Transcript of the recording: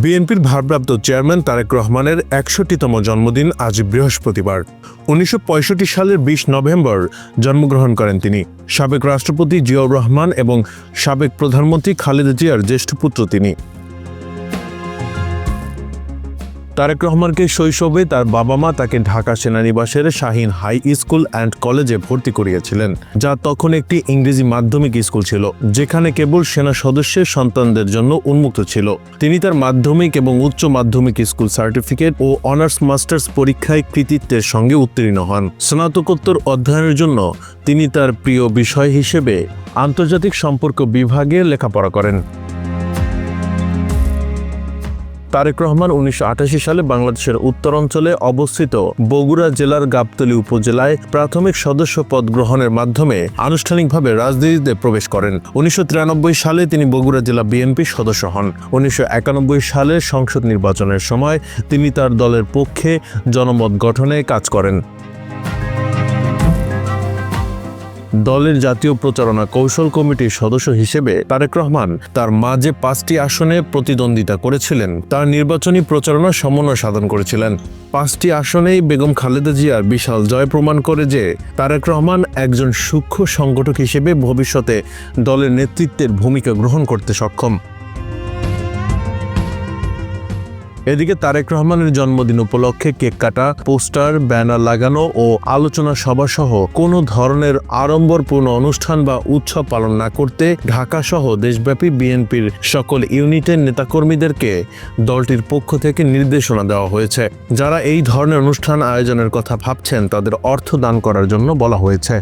বিএনপির ভারপ্রাপ্ত চেয়ারম্যান তারেক রহমানের একষট্টিতম জন্মদিন আজ বৃহস্পতিবার। উনিশশো পঁয়ষট্টি সালের বিশ নভেম্বর জন্মগ্রহণ করেন তিনি। সাবেক রাষ্ট্রপতি জিয়াউর রহমান এবং সাবেক প্রধানমন্ত্রী খালেদা জিয়ার জ্যেষ্ঠ পুত্র তিনি। তারেক রহমানকে শৈশবে তার বাবা মা তাকে ঢাকা সেনানিবাসের শাহিন হাই স্কুল অ্যান্ড কলেজে ভর্তি করিয়েছিলেন, যা তখন একটি ইংরেজি মাধ্যমিক স্কুল ছিল, যেখানে কেবল সেনা সদস্যের সন্তানদের জন্য উন্মুক্ত ছিল। তিনি তার মাধ্যমিক এবং উচ্চ মাধ্যমিক স্কুল সার্টিফিকেট ও অনার্স মাস্টার্স পরীক্ষায় কৃতিত্বের সঙ্গে উত্তীর্ণ হন। স্নাতকোত্তর অধ্যয়নের জন্য তিনি তার প্রিয় বিষয় হিসেবে আন্তর্জাতিক সম্পর্ক বিভাগে লেখাপড়া করেন। তারেক রহমান উনিশশো আটাশি সালে বাংলাদেশের উত্তরাঞ্চলে অবস্থিত বগুড়া জেলার গাবতলী উপজেলায় প্রাথমিক সদস্য পদ গ্রহণের মাধ্যমে আনুষ্ঠানিকভাবে রাজনীতিতে প্রবেশ করেন। উনিশশো তিরানব্বই সালে তিনি বগুড়া জেলা বিএনপি সদস্য হন। উনিশশো একানব্বই সালে সংসদ নির্বাচনের সময় তিনি তার দলের পক্ষে জনমত গঠনে কাজ করেন। দলের জাতীয় প্রচারণা কৌশল কমিটির সদস্য হিসেবে তারেক রহমান তার মাঝে পাঁচটি আসনে প্রতিদ্বন্দ্বিতা করেছিলেন। তার নির্বাচনী প্রচারণা সমন্বয় সাধন করেছিলেন। পাঁচটি আসনেই বেগম খালেদা জিয়ার বিশাল জয় প্রমাণ করে যে তারেক রহমান একজন সূক্ষ্ম সংগঠক হিসেবে ভবিষ্যতে দলের নেতৃত্বের ভূমিকা গ্রহণ করতে সক্ষম। এদিকে তারেক রহমানের জন্মদিন উপলক্ষে কেক কাটা, পোস্টার, ব্যানার লাগানো ও আলোচনা সভা সহ কোনো ধরনের আড়ম্বরপূর্ণ অনুষ্ঠান বা উৎসব পালন না করতে ঢাকা সহ দেশব্যাপী বিএনপির সকল ইউনিটের নেতাকর্মীদেরকে দলটির পক্ষ থেকে নির্দেশনা দেওয়া হয়েছে। যারা এই ধরনের অনুষ্ঠান আয়োজনের কথা ভাবছেন, তাদের অর্থ দান করার জন্য বলা হয়েছে।